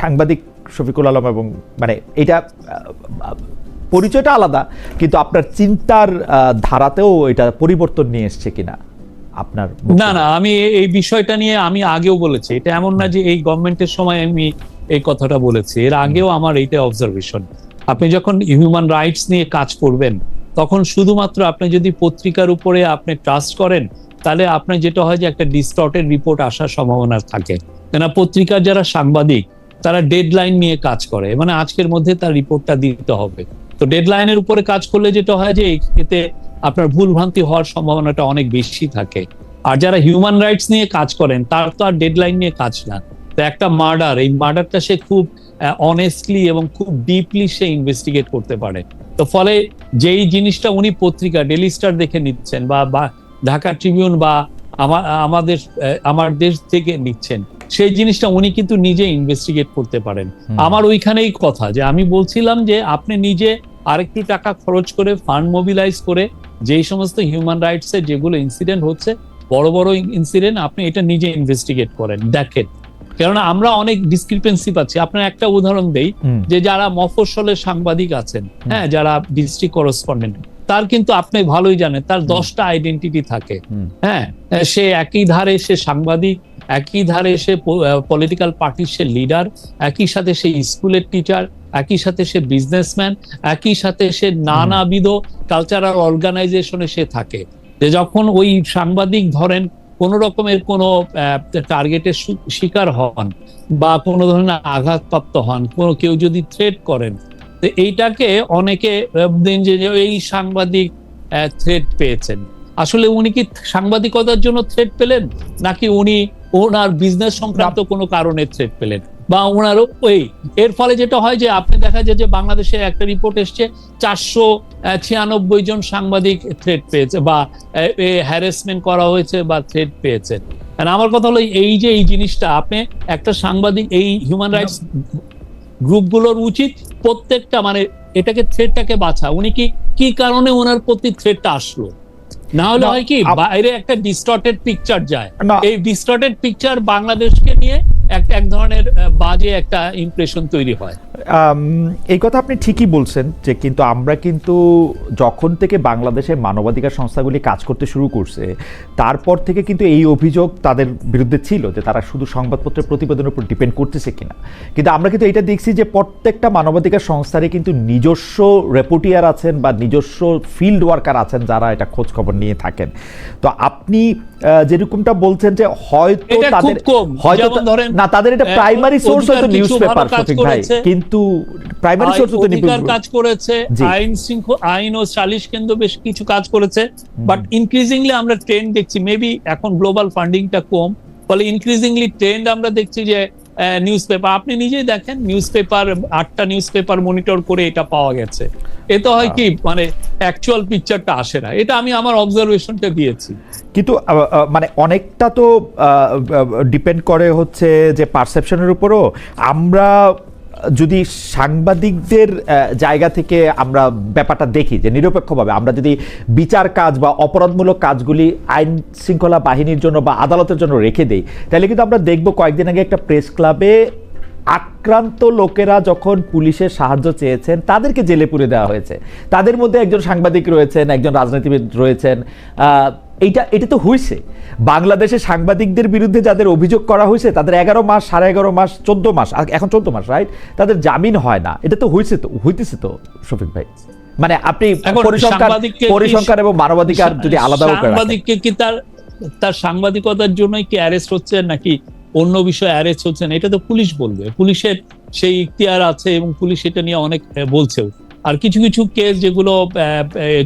সাংবাদিক শফিকুল আলম এবং মানে এটা পরিচয়টা আলাদা, কিন্তু আপনার চিন্তার ধারাতেও এটা পরিবর্তন নিয়ে এসছে কিনা আপনার না না, আমি এই বিষয়টা নিয়ে আমি আগেও বলেছি। এটা এমন না যে এই গভর্নমেন্টের সময় আমি এই কথাটা বলেছি। এর আগেও আমার এইটা অবজারভেশন আপনি যখন হিউম্যান রাইটস নিয়ে কাজ করবেন, তখন শুধুমাত্র আপনি যদি পত্রিকার উপরে আপনি ট্রাস্ট করেন, তাহলে আপনার যেটা হয় যে একটা ডিস্টর্টেড রিপোর্ট আসার সম্ভাবনা থাকে। কেন পত্রিকার যারা সাংবাদিক তারা ডেডলাইন নিয়ে কাজ করে। মানে আজকের মধ্যে তার রিপোর্টটা দিতে হবে। তো ডেডলাইনের উপরে কাজ করলে যেটা হয় যে এতে আপনার ভুল ভ্রান্তি হওয়ার সম্ভাবনাটা অনেক বেশি থাকে। আর যারা হিউম্যান রাইটস নিয়ে কাজ করেন, তার তো আর ডেডলাইন নিয়ে কাজ না। তো একটা মার্ডার এই মার্ডারটা সে খুব অনেস্টলি এবং খুব ডিপলি সে ইনভেস্টিগেট করতে পারে। তো ফলে যেই জিনিসটা উনি পত্রিকা ডেলি স্টার দেখে নিচ্ছেন বা বা, ঢাকা ট্রিবিউন বা আমার আমাদের আমার দেশ থেকে নিচ্ছেন। সেই জিনিসটা উনি কিন্তু নিজে ইনভেস্টিগেট করতে পারেন। আমার ওইখানেই কথা যে আমি বলছিলাম যে আপনি নিজে আরেকটু টাকা খরচ করে ফান্ড মোবিলাইজ করে যেই সমস্ত হিউম্যান রাইটস এর যেগুলো ইনসিডেন্ট হচ্ছে বড় বড় ইনসিডেন্ট আপনি এটা নিজে ইনভেস্টিগেট করেন দেখেন। কেননা আমরা অনেক ডিসক্রিপেন্সি পাচ্ছি। আপনার একটা উদাহরণ দেই যে যারা মফস্বলের সাংবাদিক আছেন হ্যাঁ যারা ডিস্ট্রিক্ট করেসপন্ডেন্ট তার কিন্তু আপনি ভালোই জানেন তার দশটা আইডেন্টিটি থাকে। হ্যাঁ সে একই ধারে সে সাংবাদিক একই ধারে সে পলিটিক্যাল পার্টির সে লিডার একই সাথে সে স্কুলের টিচার একই সাথে সে বিজনেসম্যান একই সাথে সে নানাবিধ কালচারাল অর্গানাইজেশনে সে থাকে। যে যখন ওই সাংবাদিক ধরেন কোন রকমের কোনো টার্গেটের শিকার হন বা কোনো ধরনের আঘাতপ্রাপ্ত হন কোনো কেউ যদি থ্রেট করেন তো এইটাকে অনেকে ভাবতেন যে এই সাংবাদিক থ্রেট পেয়েছেন। আসলে উনি কি সাংবাদিকতার জন্য থ্রেট পেলেন? নাকি উনি ওনার বিজনেস সংক্রান্ত কোনো কারণে থ্রেট পেলেন? বা ওনার ওই এর ফলে যেটা হয় যে আপনি দেখা যায় যে বাংলাদেশে একটা রিপোর্ট এসছে চারশো ছিয়ানব্বই জন সাংবাদিক থ্রেট পেয়েছে বা হ্যারাসমেন্ট করা হয়েছে বা থ্রেট পেয়েছে। আমার কথা হলো এই যে এই জিনিসটা আপনি একটা সাংবাদিক এই হিউম্যান রাইটস গ্রুপগুলোর উচিত প্রত্যেকটা মানে এটাকে থ্রেডটাকে বাছা উনি কি কি কারণে ওনার প্রতি থ্রেডটা আসলো? না হলে হয় কি বাইরে একটা ডিস্টর্টেড পিকচার যায়। এই ডিস্টর্টেড পিকচার বাংলাদেশকে নিয়ে এক এক ধরনের বাজে একটা ইমপ্রেশন তৈরি হয়। এই কথা আপনি ঠিকই বলছেন যে কিন্তু আমরা কিন্তু যখন থেকে বাংলাদেশে মানবাধিকার সংস্থাগুলি কাজ করতে শুরু করছে, তারপর থেকে কিন্তু এই অভিযোগ তাদের বিরুদ্ধে ছিল যে তারা শুধু সংবাদপত্রের প্রতিবেদনের উপর ডিপেন্ড করতেছে কিনা। কিন্তু আমরা কিন্তু এটা দেখছি যে প্রত্যেকটা মানবাধিকার সংস্থারই কিন্তু নিজস্ব রেপোর্টিয়ার আছেন বা নিজস্ব ফিল্ড ওয়ার্কার আছেন যারা এটা খোঁজ খবর নিয়ে থাকেন। তো আপনি যেরকমটা বলছেন যে হয়তো তাদের হয়তো না তাদের এটা প্রাইমারি সোর্স হয়তো নিউজপেপার কাজ ভাই। কিন্তু প্রাইমারি সোর্স তো নিউজপেপার কাজ করেছে আইন শৃঙ্খলা আইন ও সালিশ কেন্দ্র বেশ কিছু কাজ করেছে। বাট ইনক্রিজিংলি আমরা ট্রেন্ড দেখছি মেবি এখন গ্লোবাল ফান্ডিংটা কম। ফলে ইনক্রিজিংলি ট্রেন্ড আমরা দেখছি যে নিউজ পেপার আপনি নিজেই দেখেন নিউজ পেপার আটটা নিউজ পেপার মনিটর করে এটা পাওয়া গেছে। এতে হয় কি মানে অ্যাকচুয়াল পিকচারটা আসে না। এটা আমি আমার অবজারভেশনটা দিয়েছি। কিন্তু মানে অনেকটা তো ডিপেন্ড করে হচ্ছে যে পারসেপশনের উপরও। আমরা যদি সাংবাদিকদের জায়গা থেকে আমরা ব্যাপারটা দেখি যে নিরপেক্ষভাবে আমরা যদি বিচার কাজ বা অপরাধমূলক কাজগুলি আইন শৃঙ্খলা বাহিনীর জন্য বা আদালতের জন্য রেখে দেই, তাহলে কিন্তু আমরা দেখব কয়েকদিন আগে একটা প্রেস ক্লাবে আক্রান্ত লোকেরা যখন পুলিশের সাহায্য চেয়েছেন, তাদেরকে জেলে পুরে দেওয়া হয়েছে। তাদের মধ্যে একজন সাংবাদিক রয়েছেন, একজন রাজনীতিবিদ রয়েছেন এইটা এটা তো হয়েছে বাংলাদেশে সাংবাদিকদের বিরুদ্ধে যাদের অভিযোগ করা হয়েছে তাদের এগারো মাস সাড়ে এগারো মাস চোদ্দ মাস এখন চোদ্দ মাস রাইট তাদের জামিন হয় না। এটা তো হয়েছে তো হইতেছে তো শফিক ভাই। মানে আপনি পরিসংখ্যান পরিসংখ্যান এবং মানবাধিকার যদি আলাদা সাংবাদিককে কি তার তার সাংবাদিকতার জন্যই কি অ্যারেস্ট হচ্ছে নাকি অন্য বিষয়ে অ্যারেস্ট হচ্ছে না এটা তো পুলিশ বলবে। পুলিশের সেই ইখতিয়ার আছে এবং পুলিশ এটা নিয়ে অনেক বলছেও। আর কিছু কিছু কেস যেগুলো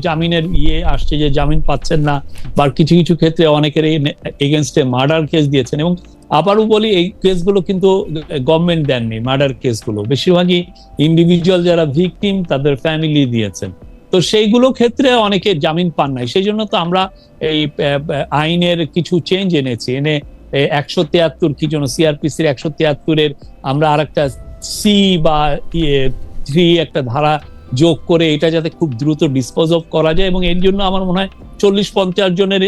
জামিনের ইয়ে আসছে যে জামিন পাচ্ছেন না, বা কিছু কিছু ক্ষেত্রে অনেকের এগেনস্টে মার্ডার কেস দিয়েছেন এবং আবারও বলি, এই কেসগুলো কিন্তু গভর্নমেন্ট দেননি মার্ডার কেসগুলো বেশিরভাগই ইন্ডিভিজুয়াল যারা ভিকটিম তাদের ফ্যামিলি দিয়েছেন। তো সেইগুলো ক্ষেত্রে অনেকে জামিন পান নাই। সেই জন্য তো আমরা এই আইনের কিছু চেঞ্জ এনেছি। এনে একশো তিয়াত্তর, কি জন্য সিআরপিসির একশো তিয়াত্তরের আমরা আর একটা সি বা ইয়ে থ্রি একটা ধারা যোগ করে এটা যাতে খুব দ্রুত ডিসপোজ অফ করা যায় এবং এর জন্য আমার মনে হয় চল্লিশ পঞ্চাশ জনের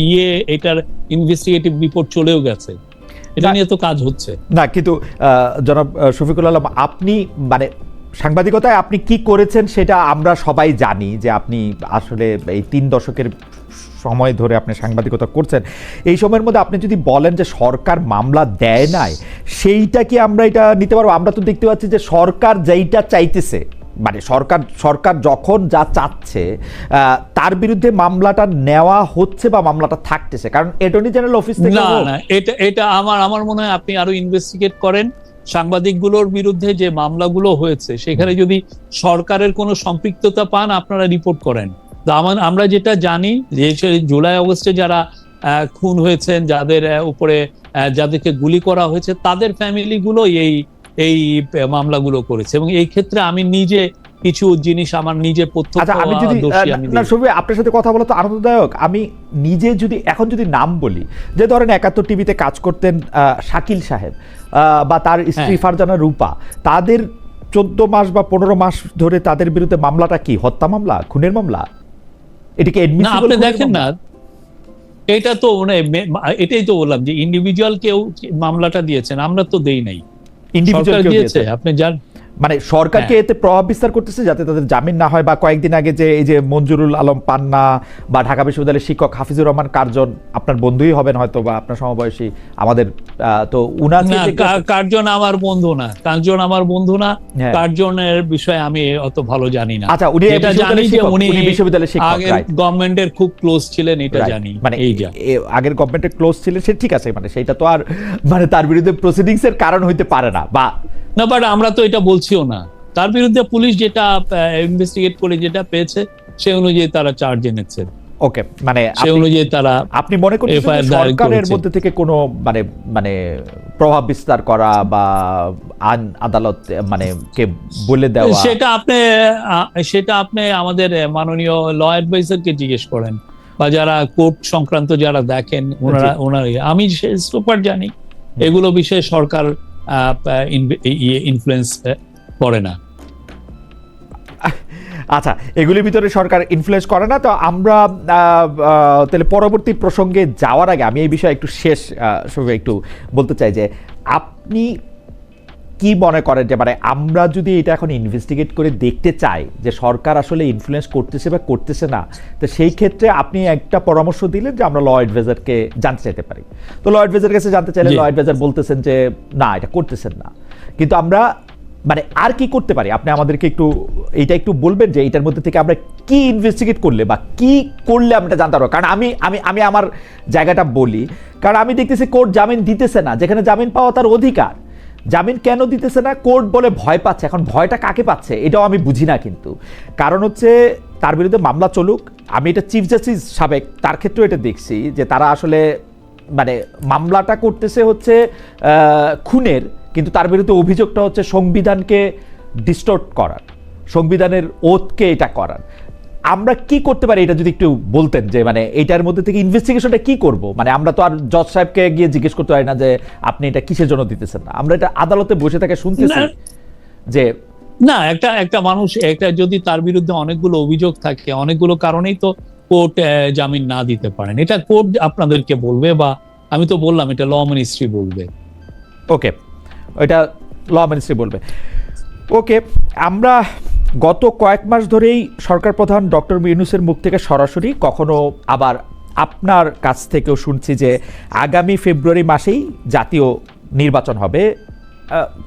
ইয়ে এটার ইনভেস্টিগেটিভ রিপোর্ট চলেও গেছে। এটা নিয়ে তো কাজ হচ্ছে। না কিন্তু জনাব শফিকুল আলম আপনি মানে সাংবাদিকতায় আপনি কি করেছেন সেটা আমরা সবাই জানি যে আপনি আসলে এই তিন দশকের সময় ধরে আপনি সাংবাদিকতা করছেন। এই সময়ের মধ্যে আপনি যদি বলেন যে সরকার মামলা দেয় নাই সেইটা কি আমরা এটা নিতে পারব? আমরা তো দেখতে পাচ্ছি যে সরকার যেইটা চাইতেছে মানে সরকার সরকার যখন যা চাচ্ছে তার বিরুদ্ধে মামলাটা নেওয়া হচ্ছে বা মামলাটা থাকতেছে। কারণ অ্যাটর্নি জেনারেল অফিস থেকে না না এটা এটা আমার আমার মনে হয় আপনি আরও ইনভেস্টিগেট করেন। সাংবাদিকগুলোর বিরুদ্ধে যে মামলাগুলো হয়েছে সেখানে যদি সরকারের কোনো সম্পৃক্ততা পান আপনারা রিপোর্ট করেন। তো আমার- আমরা যেটা জানি যে জুলাই অগস্টে যারা খুন হয়েছেন যাদের উপরে যাদেরকে গুলি করা হয়েছে তাদের ফ্যামিলিগুলো এই এই মামলাগুলো করেছে। এবং এই ক্ষেত্রে আমি নিজে কিছু জিনিস আমার নিজে প্রত্যক্ষ আচ্ছা আমি যদি না দিয়েছি। আপনার সাথে কথা বলা তো আনন্দদায়ক। আমি নিজে যদি এখন যদি নাম বলি যে ধরেন একাত্তর টিভিতে কাজ করতেন শাকিল সাহেব বা তার স্ত্রী হ্যাঁ। ফারজানা রূপা তাদের চোদ্দ মাস বা পনেরো মাস ধরে তাদের বিরুদ্ধে মামলাটা কি? হত্যা মামলা? খুনের মামলা? এটিকে আপনি দেখেন না এটা তো মানে এটাই তো বললাম যে ইন্ডিভিজুয়াল কেউ মামলাটা দিয়েছেন আমরা তো দেই নাই। Individual সরকার কেউ দিয়েছে দিয়েছে। আপনি জান মানে সরকারকে হ্যাঁ। এতে প্রভাব বিস্তার করতেছে যাতে তাদের জামিন না হয় বা কয়েকদিন আগে যে এই যে মঞ্জুরুল আলম পান্না বা ঢাকা বিশ্ববিদ্যালয়ের শিক্ষক হাফিজুর রহমান কার্জন আপনার বন্ধুই হবেন হয়তো বা আপনার সমবয়সী আমাদের তো কার্জন আমার বন্ধু না। কার্জন আমার বন্ধু না। হ্যাঁ। কার্জনের বিষয়ে আমি অত ভালো জানি না। আচ্ছা উনি এটা জানি যে উনি বিশ্ববিদ্যালয়ের শিক্ষক আগের গভর্নমেন্টের খুব ক্লোজ ছিলেন এটা জানি। মানে এই যা। আগের গভর্নমেন্টের ক্লোজ ছিলেন সে ঠিক আছে মানে সেটা তো আর মানে তার বিরুদ্ধে প্রসিডিংস এর কারণ হইতে পারে না বা না বাট আমরা তো এটা বলছিও না। তার বিরুদ্ধে পুলিশ যেটা ইনভেস্টিগেট করে যেটা পেয়েছে সে অনুযায়ী তারা চার্জ এনেছে। ওকে মানে সে অনুযায়ী তারা আপনি মনে করছেন যে সরকারের মধ্যে থেকে কোনো মানে মানে প্রভাব বিস্তার করা বা আইন আদালত মানে কে বলে দেওয়া? সেটা আপনি সেটা আপনি আমাদের মাননীয় ল অ্যাডভাইজারকে জিজ্ঞেস করেন। বা যারা কোর্ট সংক্রান্ত যারা দেখেন ওনারা ওনারা আমি সুপার জানি। এগুলো বিষয়ে সরকার ইনফ্লুয়েন্স করে না। আচ্ছা এগুলির ভিতরে সরকার ইনফ্লুয়েন্স করে না, তো আমরা তাহলে পরবর্তী প্রসঙ্গে যাওয়ার আগে আমি এই বিষয়ে একটু শেষ একটু বলতে চাই যে, আপনি কি মনে করেন যে মানে আমরা যদি এটা এখন ইনভেস্টিগেট করে দেখতে চাই যে সরকার আসলে ইনফ্লুয়েন্স করতেছে বা করতেছে না তো সেই ক্ষেত্রে আপনি একটা পরামর্শ দিলেন যে আমরা ল অ্যাডভাইজারকে জানতে চাইতে পারি। তো ল অ্যাডভাইজার কাছে জানতে চাইলে। ল অ্যাডভাইজার বলতেছেন যে না এটা করতেছেন না। কিন্তু আমরা মানে আর কি করতে পারি? আপনি আমাদেরকে একটু এইটা একটু বলবেন যে এটার মধ্যে থেকে আমরা কি ইনভেস্টিগেট করলে বা কি করলে আমরা এটা জানতে পারব? কারণ আমি আমি আমি আমার জায়গাটা বলি। কারণ আমি দেখতেছি কোর্ট জামিন দিতেছে না যেখানে জামিন পাওয়া তার অধিকার। জামিন কেন দিতেছে না? কোর্ট বলে ভয় পাচ্ছে। এখন ভয়টা কাকে পাচ্ছে? এটাও আমি বুঝি না কিন্তু। কারণ হচ্ছে, তার বিরুদ্ধে মামলা চলুক। আমি এটা চিফ জাস্টিস সাবেক, তার ক্ষেত্রেও এটা দেখছি যে তারা আসলে মানে মামলাটা করতেছে হচ্ছে খুনের, কিন্তু তার বিরুদ্ধে অভিযোগটা হচ্ছে সংবিধানকে ডিস্টর্ট করার। সংবিধানের ওতকে এটা করার। আমরা কি করতে পারি এটা যদি একটু বলতেন যে মানে এটার মধ্যে থেকে ইনভেস্টিগেশনটা কি করব? মানে আমরা তো আর জজ সাহেবকে গিয়ে জিজ্ঞেস করতে পারি না যে আপনি এটা কিসের জন্য দিতেছেন না? আমরা এটা আদালতে বসে থাকে শুনতেছি যে না একটা একটা মানুষ একটা যদি তার বিরুদ্ধে অনেকগুলো অভিযোগ থাকে অনেকগুলো কারণেই তো কোর্ট জামিন না দিতে পারেন। এটা কোর্ট আপনাদেরকে বলবে বা আমি তো বললাম এটা ল মিনিস্ট্রি বলবে। ওকে ওইটা ল মিনিস্ট্রি বলবে। ওকে আমরা গত কয়েক মাস ধরেই সরকার প্রধান ডক্টর ইউনুসের মুখ থেকে সরাসরি কখনো আবার আপনার কাছ থেকেও শুনছি যে আগামী ফেব্রুয়ারি মাসেই জাতীয় নির্বাচন হবে।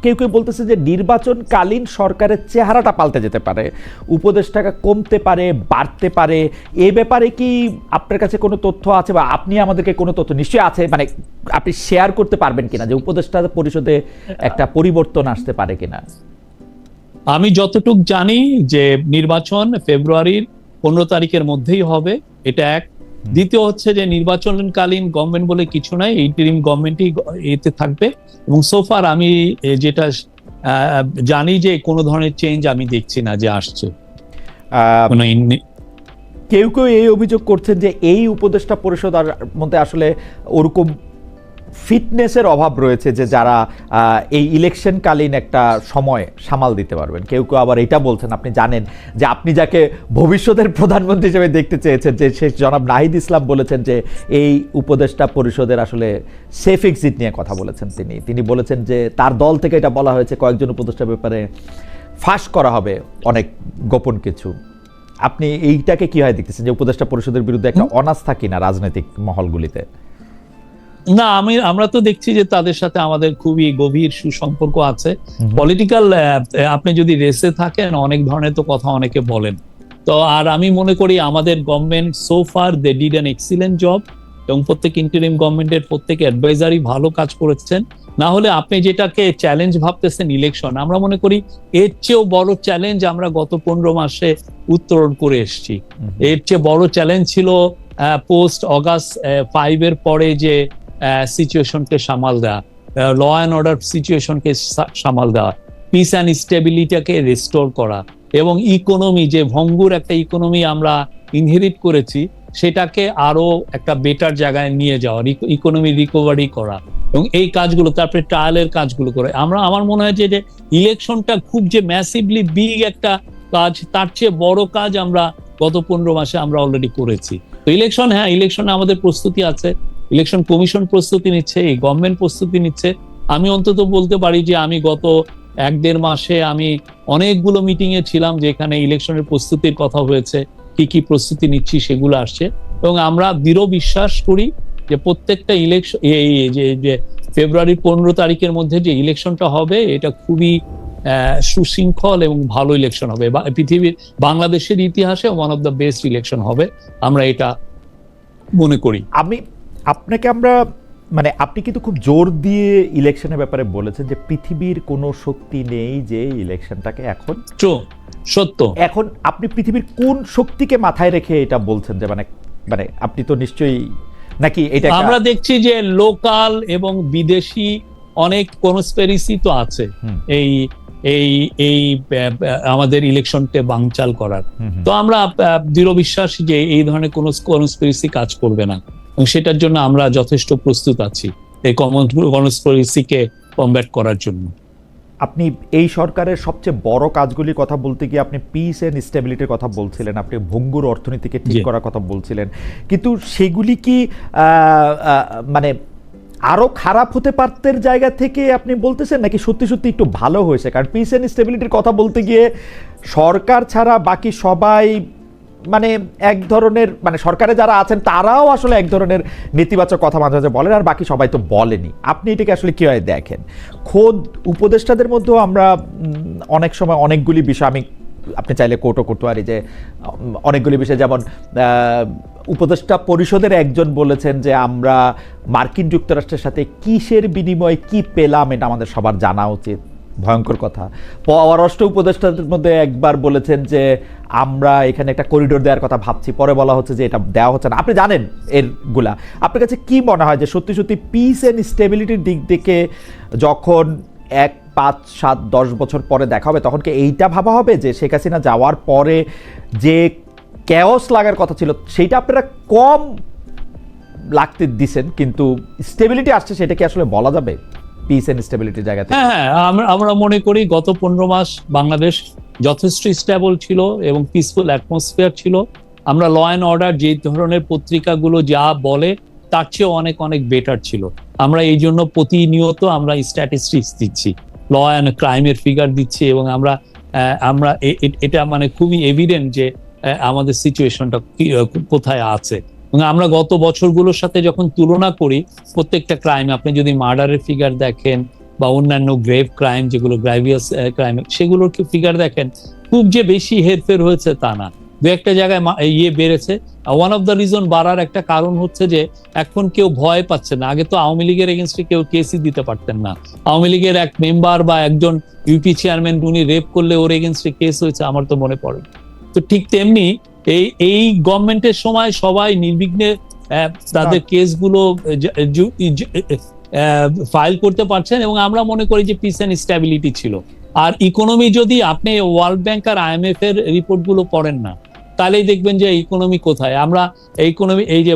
কেউ কেউ বলতেছে যে নির্বাচনকালীন সরকারের চেহারাটা পাল্টে যেতে পারে, উপদেষ্টাকা কমতে পারে, বাড়তে পারে। এ ব্যাপারে কি আপনার কাছে কোনো তথ্য আছে বা আপনি আমাদেরকে কোনো তথ্য নিশ্চয়ই আছে? মানে আপনি শেয়ার করতে পারবেন কিনা যে উপদেষ্টা পরিষদে একটা পরিবর্তন আসতে পারে কিনা? আমি যতটুক জানি যে নির্বাচন ফেব্রুয়ারির পনেরো তারিখের মধ্যেই হবে এটা এক। দ্বিতীয় হচ্ছে যে নির্বাচনকালীন গভর্নমেন্ট বলে কিছু নাই এই ইন্টারিম গভর্নমেন্টই এতে থাকবে। এবং সোফার আমি যেটা জানি যে কোনো ধরনের চেঞ্জ আমি দেখছি না যে আসছে। কেউ কেউ এই অভিযোগ করছেন যে এই উপদেষ্টা পরিষদ আর মধ্যে আসলে ওরকম ফিটনেসের অভাব রয়েছে যে যারা এই ইলেকশনকালীন একটা সময় সামাল দিতে পারবেন। কেউ কেউ আবার এটা বলছেন, আপনি জানেন যে আপনি যাকে ভবিষ্যতের প্রধানমন্ত্রী হিসেবে দেখতে চেয়েছেন, যে শেষ জনাব নাহিদ ইসলাম বলেছেন যে এই উপদেষ্টা পরিষদের আসলে সেফ এক্সিট নিয়ে কথা বলেছেন তিনি। তিনি বলেছেন যে তার দল থেকে এটা বলা হয়েছে, কয়েকজন উপদেষ্টার ব্যাপারে ফাঁস করা হবে অনেক গোপন কিছু। আপনি এইটাকে কি হয় দেখতেছেন যে উপদেষ্টা পরিষদের বিরুদ্ধে একটা অনাস্থা কিনা রাজনৈতিক মহলগুলিতে? না আমি আমরা তো দেখছি যে তাদের সাথে আমাদের খুবই গভীর সুসম্পর্ক আছে। পলিটিক্যাল আপনি যদি রেসে থাকেন অনেক ধরনের তো কথা অনেকে বলেন। তো আর আমি মনে করি আমাদের government so far they did an excellent job এবং প্রত্যেক ইন্টারিম গভর্নমেন্টের প্রত্যেক অ্যাডভাইজারই ভালো কাজ করেছেন। না হলে আপনি যেটাকে চ্যালেঞ্জ ভাবতেছেন ইলেকশন আমরা মনে করি এর চেয়েও বড় চ্যালেঞ্জ আমরা গত পনেরো মাসে উত্তরণ করে এসেছি। এর চেয়ে বড় চ্যালেঞ্জ ছিল পোস্ট অগাস্ট ফাইভ এর পরে যে সিচুয়েশনকে সামাল দেওয়া ল অ্যান্ড অর্ডার সিচুয়েশনকে সামাল দেওয়া পিস অ্যান্ড স্টেবিলিটিকে রেস্টোর করা এবং ইকোনমি যে ভঙ্গুর একটা ইকোনমি আমরা ইনহেরিট করেছি, সেটাকে আরও একটা বেটার জায়গায় নিয়ে যাওয়া ইকোনমি রিকভারি করা এবং এই কাজগুলো, তারপরে ট্রায়ালের কাজগুলো করে। আমরা, আমার মনে হয় যে ইলেকশনটা খুব যে ম্যাসিভলি বিগ একটা কাজ, তার চেয়ে বড় কাজ আমরা গত পনেরো মাসে আমরা অলরেডি করেছি। তো ইলেকশন হ্যাঁ ইলেকশনে আমাদের প্রস্তুতি আছে। ইলেকশন কমিশন প্রস্তুতি নিচ্ছে, এই গভর্নমেন্ট প্রস্তুতি নিচ্ছে। আমি অন্তত বলতে পারি যে আমি গত এক দেড় মাসে আমি অনেকগুলো মিটিং এ ছিলাম যেখানে ইলেকশনের প্রস্তুতির কথা হয়েছে, কি কি প্রস্তুতি নিচ্ছি সেগুলো আসছে। এবং আমরা দৃঢ় বিশ্বাস করি যে প্রত্যেকটা ইলেকশন এই যে যে ফেব্রুয়ারি পনেরো তারিখের মধ্যে যে ইলেকশনটা হবে, এটা খুবই সুশৃঙ্খল এবং ভালো ইলেকশন হবে। পৃথিবীর, বাংলাদেশের ইতিহাসে one of the best election হবে। আমরা এটা মনে করি। আমি আপনাকে আমরা মানে আপনি কিন্তু খুব জোর দিয়ে ইলেকশনের ব্যাপারে বলেছেন যে পৃথিবীর কোনো শক্তি নেই যে ইলেকশনটাকে এখন সত্য। এখন আপনি পৃথিবীর কোন শক্তিকে মাথায় রেখে এটা বলছেন যে মানে মানে আপনি তো নিশ্চয়ই নাকি এটা আমরা দেখছি যে লোকাল এবং বিদেশি অনেক কনস্পেরিসি তো আছে। এই এই এই আমাদের ইলেকশনকে বাংচাল করার। তো আমরা দৃঢ় বিশ্বাস যে এই ধরনের কোনো কনস্পিরেসি কাজ করবে না। এবং সেটার জন্য আমরা যথেষ্ট প্রস্তুত আছি এই কনস্পিরেসিকে কমব্যাট করার জন্য। আপনি এই সরকারের সবচেয়ে বড় কাজগুলির কথা বলতে গিয়ে আপনি পিস এন্ড স্টেবিলিটির কথা বলছিলেন আপনি ভঙ্গুর অর্থনীতিকে ঠিক করার কথা বলছিলেন। কিন্তু সেগুলি কি মানে আরও খারাপ হতে পারতের জায়গা থেকে আপনি বলতেছেন নাকি সত্যি সত্যি একটু ভালো হয়েছে? কারণ পিস এন্ড স্টেবিলিটির কথা বলতে গিয়ে সরকার ছাড়া বাকি সবাই মানে এক ধরনের মানে সরকারে যারা আছেন, তারাও আসলে এক ধরনের নেতিবাচক কথা মাঝে মাঝে বলেন, আর বাকি সবাই তো বলেনি। আপনি এটাকে আসলে কীভাবে দেখেন? খোদ উপদেষ্টাদের মধ্যেও আমরা অনেক সময় অনেকগুলি বিষয়, আমি, আপনি চাইলে কোর্টও করতে পারি যে অনেকগুলি বিষয়, যেমন উপদেষ্টা পরিষদের একজন বলেছেন যে, আমরা মার্কিন যুক্তরাষ্ট্রের সাথে কিসের বিনিময়ে কি পেলাম, এটা আমাদের সবার জানা উচিত। ভয়ঙ্কর কথা। পররাষ্ট্র উপদেষ্টাদের মধ্যে একবার বলেছেন যে, আমরা এখানে একটা করিডোর দেওয়ার কথা ভাবছি। পরে বলা হচ্ছে যে, এটা দেওয়া হচ্ছে না। আপনি জানেন এরগুলা। আপনার কাছে কি মনে হয় যে, সত্যি সত্যি পিস এন্ড স্টেবিলিটির দিক থেকে যখন এক, পাঁচ, সাত, দশ বছর পরে দেখা হবে, তখন কি এইটা ভাবা হবে যে, শেখ হাসিনা যাওয়ার পরে যে ক্যাওস লাগার কথা ছিল, সেইটা আপনারা কম লাগতে দিছেন, কিন্তু স্টেবিলিটি আসছে, সেটা কি আসলে বলা যাবে? পিস এন্ড স্টেবিলিটির জায়গা থেকে হ্যাঁ হ্যাঁ আমরা আমরা মনে করি গত পনেরো মাস বাংলাদেশ যথেষ্ট স্টেবল ছিল এবং পিসফুল অ্যাটমসফিয়ার ছিল। আমরা ল অ্যান্ড অর্ডার যে ধরনের পত্রিকাগুলো যা বলে, তার চেয়ে অনেক অনেক বেটার ছিল। আমরা এই জন্য প্রতিনিয়ত আমরা স্ট্যাটিস্টিক্স দিচ্ছি। ল অ্যান্ড ক্রাইমের ফিগার দিচ্ছি এবং আমরা আমরা এটা মানে খুবই এভিডেন্ট যে আমাদের সিচুয়েশনটা কোথায় আছে। আমরা গত বছরগুলোর সাথে যখন তুলনা করি, প্রত্যেকটা ক্রাইম আপনি যদি মার্ডারের ফিগার দেখেন বা অন্যান্য গ্রেভ ক্রাইম যেগুলো গ্রাভিয়াস ক্রাইম সেগুলোর ফিগার দেখেন? খুব যে বেশি হেরফের হয়েছে তা না। দু একটা জায়গায় ইয়ে বেড়েছে। ওয়ান অফ দ্য রিজন বাড়ার একটা কারণ হচ্ছে যে, এখন কেউ ভয় পাচ্ছে না। আগে তো আওয়ামী লীগের এগেনস্টে কেউ কেসই দিতে পারতেন না। আওয়ামী লীগের এক মেম্বার বা একজন ইউপি চেয়ারম্যান উনি রেপ করলে ওর এগেনস্টে কেস হয়েছে, আমার তো মনে পড়ে তো ঠিক তেমনি এই এই গভর্নমেন্টের সময় সবাই নির্বিঘ্নে তাদের কেসগুলো ফাইল করতে পারছেন এবং আমরা মনে করি যে পিস এন্ড স্ট্যাবিলিটি ছিল। আর ইকোনমি যদি আপনি ওয়ার্ল্ড ব্যাংক আর আইএমএফ এর রিপোর্টগুলো পড়েন না তাহলেই দেখবেন যে ইকোনমি কোথায়। আমরা ইকোনমি এই যে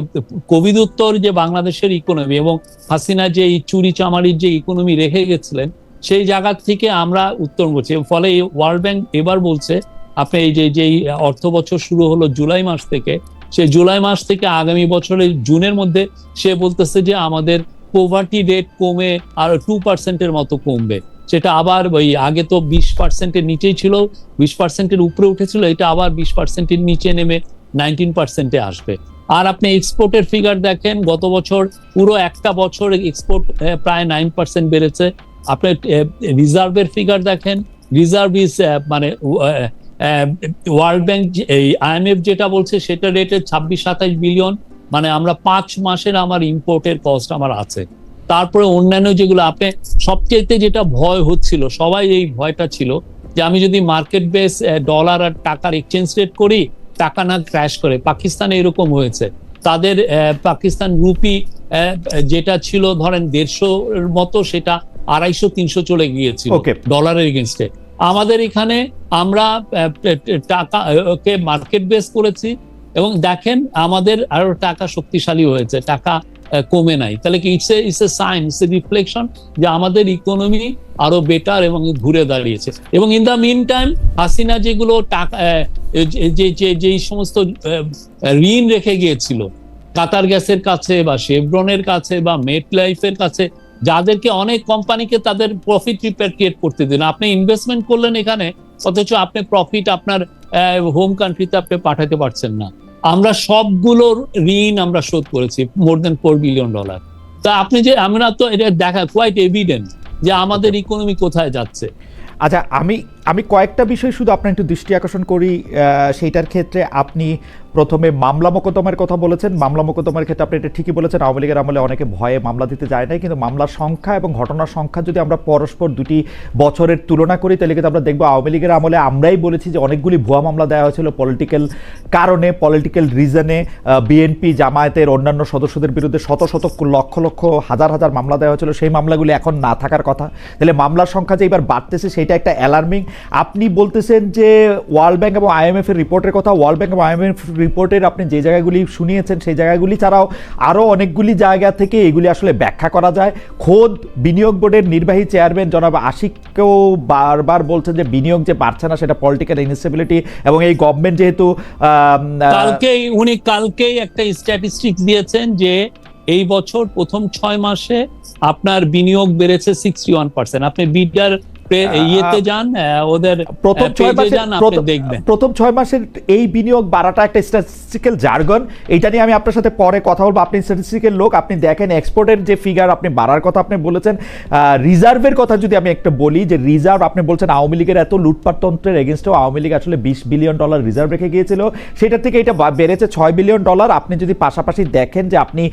কোভিড উত্তর যে বাংলাদেশের ইকোনমি এবং হাসিনা যে এই চুরি চামারির যে ইকোনমি রেখে গেছিলেন সেই জায়গা থেকে আমরা উত্তর করছি ফলে ওয়ার্ল্ড ব্যাংক এবার বলছে আপনি এই যে যেই অর্থ বছর শুরু হলো জুলাই মাস থেকে সে জুলাই মাস থেকে আগামী বছরের জুনের মধ্যে সে বলতেছে যে আমাদের পোভার্টি রেট কমে আর টু পার্সেন্টের মতো কমবে। সেটা আবার ওই আগে তো বিশ পার্সেন্টের নিচেই ছিল, বিশ পার্সেন্টের উপরে উঠেছিল, এটা আবার বিশ পার্সেন্টের নিচে নেমে নাইনটিন পার্সেন্টে আসবে। আর আপনি এক্সপোর্টের ফিগার দেখেন, গত বছর পুরো একটা বছর এক্সপোর্ট প্রায় নাইন পার্সেন্ট বেড়েছে। আপনি রিজার্ভের ফিগার দেখেন রিজার্ভ ইজ মানে ওয়ার্ল্ড ব্যাংক এই আইএমএফ যেটা বলছে সেটা রেটে ছাব্বিশ সাতাশ বিলিয়ন মানে আমরা পাঁচ মাসের আমার ইম্পোর্টের কস্ট আমার আছে। তারপরে অন্যান্য যেগুলো আপনি সবচেয়ে যেটা ভয় হচ্ছিল সবাই এই ভয়টা ছিল যে আমি যদি মার্কেট বেস ডলার আর টাকার এক্সচেঞ্জ রেট করি টাকা না ক্র্যাশ করে। পাকিস্তানে এরকম হয়েছে। তাদের পাকিস্তান রুপি যেটা ছিল ধরেন দেড়শোর মতো সেটা আড়াইশো তিনশো চলে গিয়েছিল. ডলারের এগেনস্টে আমাদের এখানে আমরা টাকা কে মার্কেট বেস করেছি এবং দেখেন আমাদের আরও টাকা শক্তিশালী হয়েছে, টাকা কমে নাই। তাহলে কি it's a it's a sign it's a reflection যে আমাদের ইকোনমি আরও বেটার এবং ঘুরে দাঁড়িয়েছে। এবং in the meantime Hasina যেগুলো টাকা যে- যে যে যেই সমস্ত ঋণ রেখে গিয়েছিল, কাতার গ্যাসের কাছে বা শেভরনের কাছে বা মেট লাইফের কাছে যাদেরকে অনেক কোম্পানিকে তাদের প্রফিট রিপ্যাট্রিয়েট করতে দিন। আপনি ইনভেস্টমেন্ট করলেন এখানে অথচ আপনি প্রফিট আপনার হোম কান্ট্রিতে আপনি পাঠাতে পারছেন না। আমরা সবগুলোর ঋণ আমরা শোধ করেছি more than four billion dollar তা আপনি যে আমরা তো এটা দেখা কোয়াইট এভিডেন্ট যে আমাদের ইকোনমি কোথায় যাচ্ছে। আচ্ছা আমি আমি কয়েকটা বিষয় শুধু আপনার একটু দৃষ্টি আকর্ষণ করি সেইটার ক্ষেত্রে আপনি প্রথমে মামলা মোকদ্দমার কথা বলেছেন। মামলা মোকদ্দমার ক্ষেত্রে আপনি এটা ঠিকই বলেছেন, আওয়ামী লীগের আমলে অনেকে ভয়ে মামলা দিতে যায় নাই, কিন্তু মামলার সংখ্যা এবং ঘটনার সংখ্যা যদি আমরা পরস্পর দুটি বছরের তুলনা করি, তাহলে কিন্তু আমরা দেখব আওয়ামী লীগের আমলে আমরাই বলেছি যে অনেকগুলি ভুয়া মামলা দেওয়া হয়েছিল পলিটিক্যাল কারণে পলিটিক্যাল রিজনে বিএনপি জামায়াতের অন্যান্য সদস্যদের বিরুদ্ধে শত শত লক্ষ লক্ষ, হাজার হাজার মামলা দেওয়া হয়েছিল। সেই মামলাগুলি এখন না থাকার কথা। তাহলে মামলার সংখ্যা যে এবার বাড়তেছে সেটা একটা অ্যালার্মিং আপনি বলতেছেন যে ওয়ার্ল্ড ব্যাংক এবং আইএমএফ এর রিপোর্টের কথা ওয়ার্ল্ড ব্যাংক এবং আইএমএফ রিপোর্টের আপনি যে জায়গাগুলি শুনিয়েছেন, সেই জায়গাগুলি ছাড়াও আরও অনেকগুলি জায়গা থেকে এগুলি আসলে ব্যাখ্যা করা যায়। খোদ বিনিয়োগ বোর্ডের নির্বাহী চেয়ারম্যান জনাব আশিককেও বারবার বলছেন যে বিনিয়োগ যে বাড়ছে না, সেটা পলিটিক্যাল ইনস্টেবিলিটি এবং এই গভর্নমেন্ট যেহেতু কালকেই, উনি কালকেই একটা স্ট্যাটিস্টিক্স দিয়েছেন যে এই বছর প্রথম ছয় মাসে আপনার বিনিয়োগ বেড়েছে সিক্সটি ওয়ান পার্সেন্ট আপনি বিডার ইয়েতে যান ওদের প্রথম ছয় আপনি দেখবেন। প্রথম ছয় মাসের এই বিনিয়োগ বাড়াটা একটা স্ট্যাটিস্টিক্যাল জার্গন এটা নিয়ে আমি আপনার সাথে পরে কথা বলব। আপনি স্ট্যাটিস্টিক্যাল লোক আপনি দেখেন এক্সপোর্টের যে ফিগার আপনি বাড়ার কথা আপনি বলেছেন রিজার্ভের কথা যদি আমি একটা বলি যে রিজার্ভ আপনি বলছেন আওয়ামী লীগের এত লুটপাট তন্ত্রের এগেনস্টেও আওয়ামী লীগ আসলে বিশ বিলিয়ন ডলার রিজার্ভ রেখে গিয়েছিল। সেটা থেকে এটা বেড়েছে ছয় বিলিয়ন ডলার আপনি যদি পাশাপাশি দেখেন যে আপনি